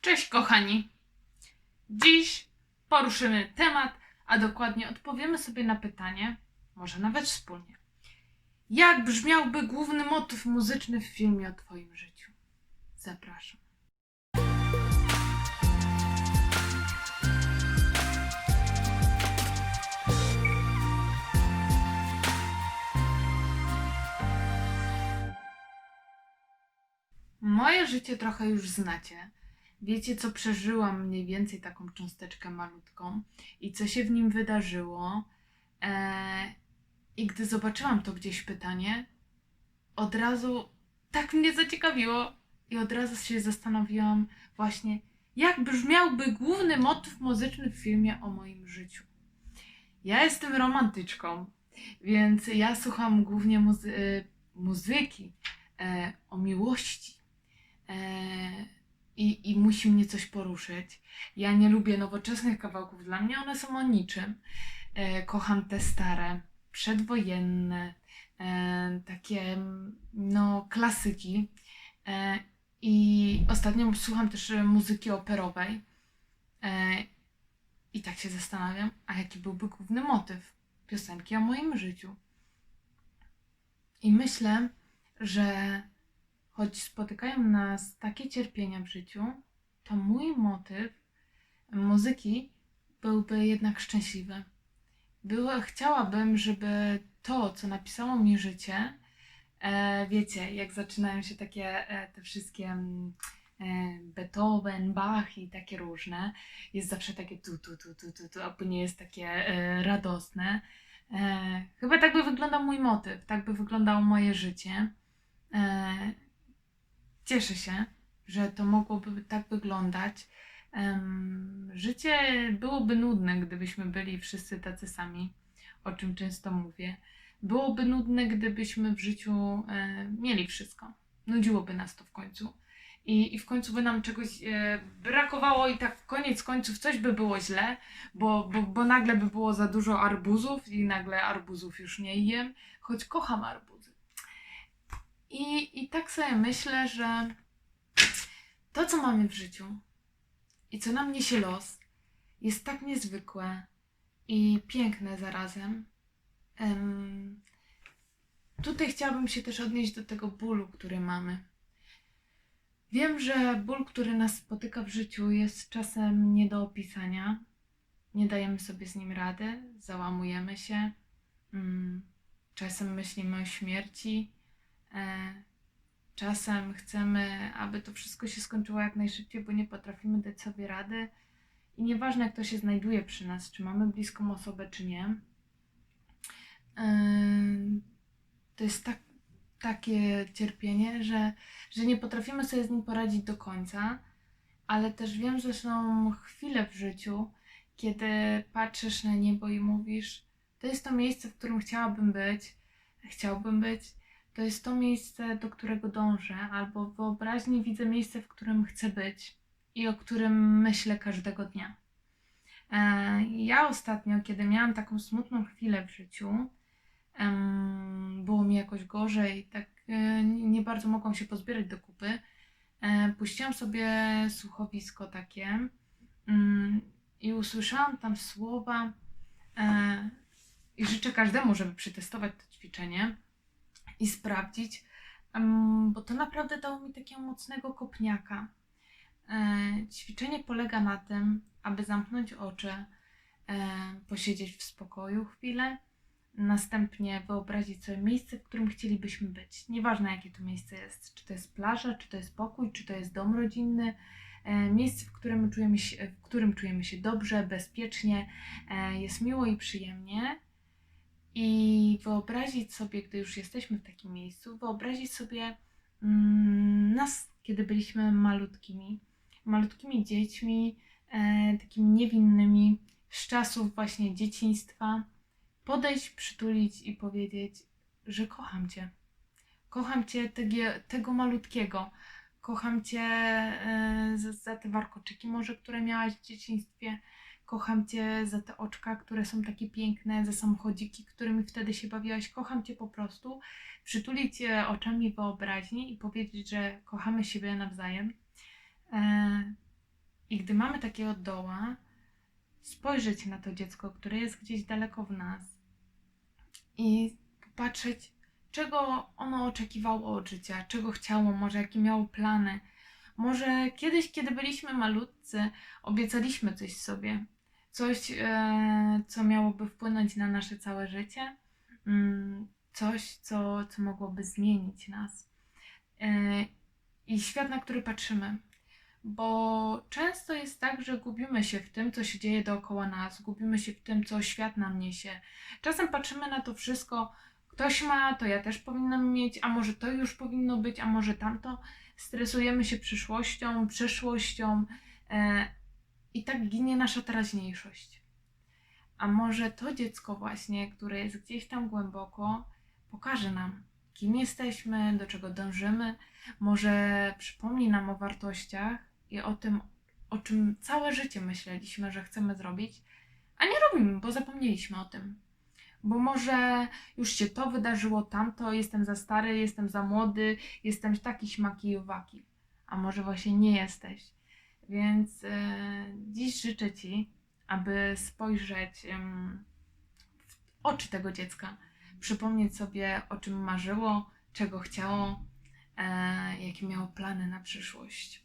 Cześć kochani! Dziś poruszymy temat, a dokładnie odpowiemy sobie na pytanie, może nawet wspólnie. Jak brzmiałby główny motyw muzyczny w filmie o Twoim życiu? Zapraszam. Moje życie trochę już znacie. Wiecie, co przeżyłam mniej więcej taką cząsteczkę malutką i co się w nim wydarzyło. Eee, I gdy zobaczyłam to gdzieś pytanie, od razu tak mnie zaciekawiło i od razu się zastanowiłam właśnie, jak brzmiałby główny motyw muzyczny w filmie o moim życiu. Ja jestem romantyczką, więc ja słucham głównie muzy- y, muzyki e, o miłości. E, i, I musi mnie coś poruszyć. Ja nie lubię nowoczesnych kawałków, dla mnie one są o niczym. E, kocham te stare, przedwojenne, e, takie no klasyki. E, I ostatnio słucham też muzyki operowej. E, I tak się zastanawiam, a jaki byłby główny motyw piosenki o moim życiu. I myślę, że choć spotykają nas takie cierpienia w życiu, to mój motyw muzyki byłby jednak szczęśliwy. Było, chciałabym, żeby to, co napisało mi życie, e, wiecie, jak zaczynają się takie e, te wszystkie mm, e, Beethoven, Bach i takie różne, jest zawsze takie tu, tu, tu, tu, tu, tu a później jest takie e, radosne. E, chyba tak by wyglądał mój motyw, tak by wyglądało moje życie. E, cieszę się, że to mogłoby tak wyglądać. Życie byłoby nudne, gdybyśmy byli wszyscy tacy sami, o czym często mówię. Byłoby nudne, gdybyśmy w życiu e, mieli wszystko. Nudziłoby nas to w końcu. I, I w końcu by nam czegoś e, brakowało, i tak koniec końców coś by było źle, bo, bo, bo nagle by było za dużo arbuzów, i nagle arbuzów już nie jem, choć kocham arbuzy. I, I tak sobie myślę, że to, co mamy w życiu i co nam niesie los, jest tak niezwykłe i piękne zarazem. Em, tutaj chciałabym się też odnieść do tego bólu, który mamy. Wiem, że ból, który nas spotyka w życiu, jest czasem nie do opisania. Nie dajemy sobie z nim rady, załamujemy się. Mm, czasem myślimy o śmierci. E, czasem chcemy, aby to wszystko się skończyło jak najszybciej, bo nie potrafimy dać sobie rady. I nieważne, jak to się znajduje przy nas, czy mamy bliską osobę, czy nie. Ym, To jest tak, takie cierpienie, że, że nie potrafimy sobie z nim poradzić do końca, ale też wiem, że są chwile w życiu, kiedy patrzysz na niebo i mówisz: To jest to miejsce, w którym chciałabym być, chciałbym być, to jest to miejsce, do którego dążę, albo w wyobraźni widzę miejsce, w którym chcę być i o którym myślę każdego dnia. E, Ja ostatnio, kiedy miałam taką smutną chwilę w życiu, było mi jakoś gorzej, tak e, nie bardzo mogłam się pozbierać do kupy, e, puściłam sobie słuchowisko takie mm, i usłyszałam tam słowa i życzę każdemu, żeby przetestować to ćwiczenie i sprawdzić, bo to naprawdę dało mi takiego mocnego kopniaka. E, Ćwiczenie polega na tym, aby zamknąć oczy, e, posiedzieć w spokoju chwilę, następnie wyobrazić sobie miejsce, w którym chcielibyśmy być. Nieważne jakie to miejsce jest, czy to jest plaża, czy to jest pokój, czy to jest dom rodzinny, e, miejsce, w którym czujemy się, w którym czujemy się dobrze, bezpiecznie, jest miło i przyjemnie. I wyobrazić sobie, gdy już jesteśmy w takim miejscu, wyobrazić sobie mm, nas, kiedy byliśmy malutkimi, malutkimi dziećmi, e, takimi niewinnymi, z czasów właśnie dzieciństwa, podejść, przytulić i powiedzieć, że kocham Cię. Kocham Cię tego, malutkiego. Kocham Cię e, za, za te warkoczyki może, które miałaś w dzieciństwie. Kocham Cię za te oczka, które są takie piękne, za samochodziki, którymi wtedy się bawiłaś. Kocham Cię po prostu. Przytulić Cię oczami wyobraźni i powiedzieć, że kochamy siebie nawzajem. E, I gdy mamy takiego doła, spojrzeć na to dziecko, które jest gdzieś daleko w nas i popatrzeć, czego ono oczekiwało od życia, czego chciało, może jakie miało plany. Może kiedyś, kiedy byliśmy malutcy, obiecaliśmy coś sobie, coś, e, co miałoby wpłynąć na nasze całe życie, mm, coś, co, co mogłoby zmienić nas. E, I świat, na który patrzymy. Bo często jest tak, że gubimy się w tym, co się dzieje dookoła nas, gubimy się w tym, co świat nam niesie. Czasem patrzymy na to wszystko, ktoś ma, to ja też powinnam mieć, a może to już powinno być, a może tamto. Stresujemy się przyszłością, przeszłością e, i tak ginie nasza teraźniejszość. A może to dziecko właśnie, które jest gdzieś tam głęboko, pokaże nam, kim jesteśmy, do czego dążymy, może przypomni nam o wartościach i o tym, o czym całe życie myśleliśmy, że chcemy zrobić, a nie robimy, bo zapomnieliśmy o tym. Bo może już się to wydarzyło, tamto, jestem za stary, jestem za młody, jestem taki śmaki i. A może właśnie nie jesteś. Więc e, dziś życzę Ci, aby spojrzeć w oczy tego dziecka, przypomnieć sobie, o czym marzyło, czego chciało, e, jakie miało plany na przyszłość.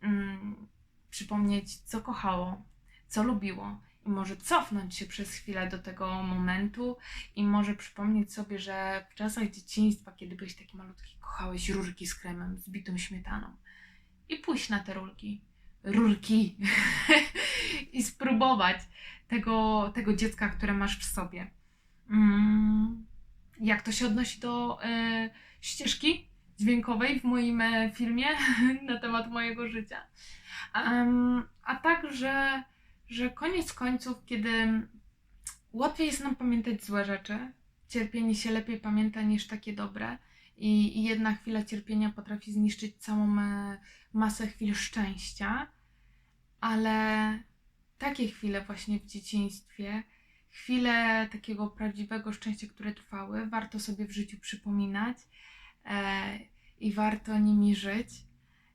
Mm, przypomnieć, co kochało, co lubiło i może cofnąć się przez chwilę do tego momentu i może przypomnieć sobie, że w czasach dzieciństwa, kiedy byłeś taki malutki, kochałeś rurki z kremem, z bitą śmietaną i pójść na te rurki, rurki i spróbować tego, tego dziecka, które masz w sobie. Mm, jak to się odnosi do e, ścieżki dźwiękowej w moim e, filmie na temat mojego życia. Em, a także, że koniec końców, kiedy łatwiej jest nam pamiętać złe rzeczy, cierpienie się lepiej pamięta niż takie dobre. I, I jedna chwila cierpienia potrafi zniszczyć całą e, masę chwil szczęścia, ale takie chwile właśnie w dzieciństwie, chwile takiego prawdziwego szczęścia, które trwały, warto sobie w życiu przypominać e, i warto nimi żyć.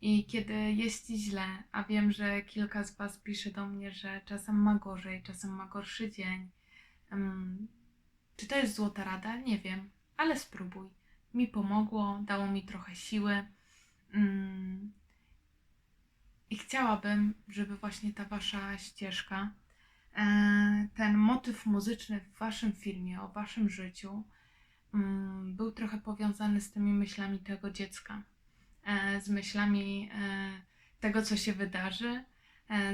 I kiedy jest ci źle, a wiem, że kilka z Was pisze do mnie, że czasem ma gorzej, czasem ma gorszy dzień. em, czy to jest złota rada? Nie wiem, ale spróbuj. Mi pomogło, dało mi trochę siły. Mm, I chciałabym, żeby właśnie ta Wasza ścieżka, e, ten motyw muzyczny w Waszym filmie, o Waszym życiu, mm, był trochę powiązany z tymi myślami tego dziecka, e, z myślami e, tego, co się wydarzy,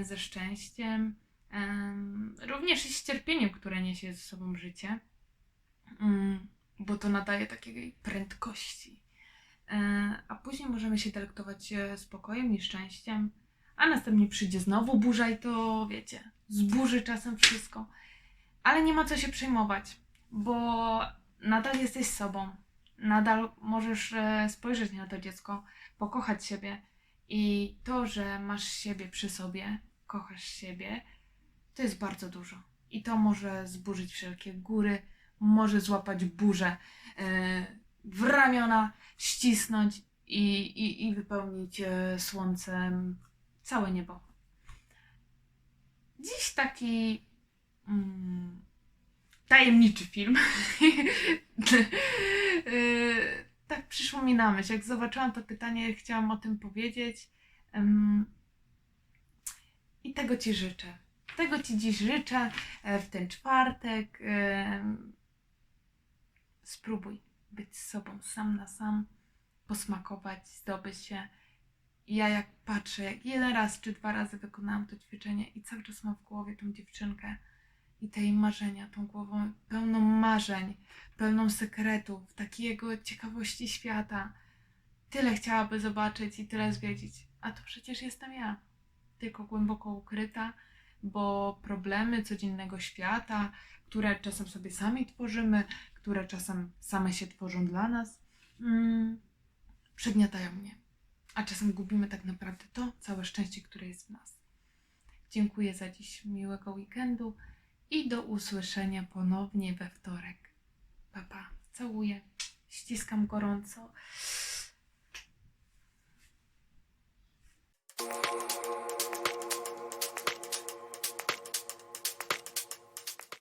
ze szczęściem, em, również i z cierpieniem, które niesie ze sobą życie, Mm, bo to nadaje takiej prędkości. E, A później możemy się delektować e, spokojem i szczęściem, a następnie przyjdzie znowu burza i to wiecie, zburzy czasem wszystko. Ale nie ma co się przejmować, bo nadal jesteś sobą. Nadal możesz e, spojrzeć na to dziecko, pokochać siebie i to, że masz siebie przy sobie, kochasz siebie, to jest bardzo dużo. I to może zburzyć wszelkie góry, może złapać burzę e, w ramiona, ścisnąć i, i, i wypełnić e, słońcem całe niebo. Dziś taki mm, tajemniczy film. E, tak przyszło mi na myśl. Jak zobaczyłam to pytanie, chciałam o tym powiedzieć. I tego Ci życzę. Tego Ci dziś życzę w ten czwartek. Spróbuj być sobą sam na sam, posmakować, zdobyć się. Ja jak patrzę, jak jeden raz czy dwa razy wykonałam to ćwiczenie i cały czas mam w głowie tą dziewczynkę i te jej marzenia, tą głową pełną marzeń, pełną sekretów, takiego ciekawości świata. Tyle chciałaby zobaczyć i tyle zwiedzić, a to przecież jestem ja, tylko głęboko ukryta, bo problemy codziennego świata, które czasem sobie sami tworzymy, które czasem same się tworzą dla nas, mm, mnie. A czasem gubimy tak naprawdę to całe szczęście, które jest w nas. Dziękuję za dziś, miłego weekendu i do usłyszenia ponownie we wtorek. Papa, pa. całuję, ściskam gorąco.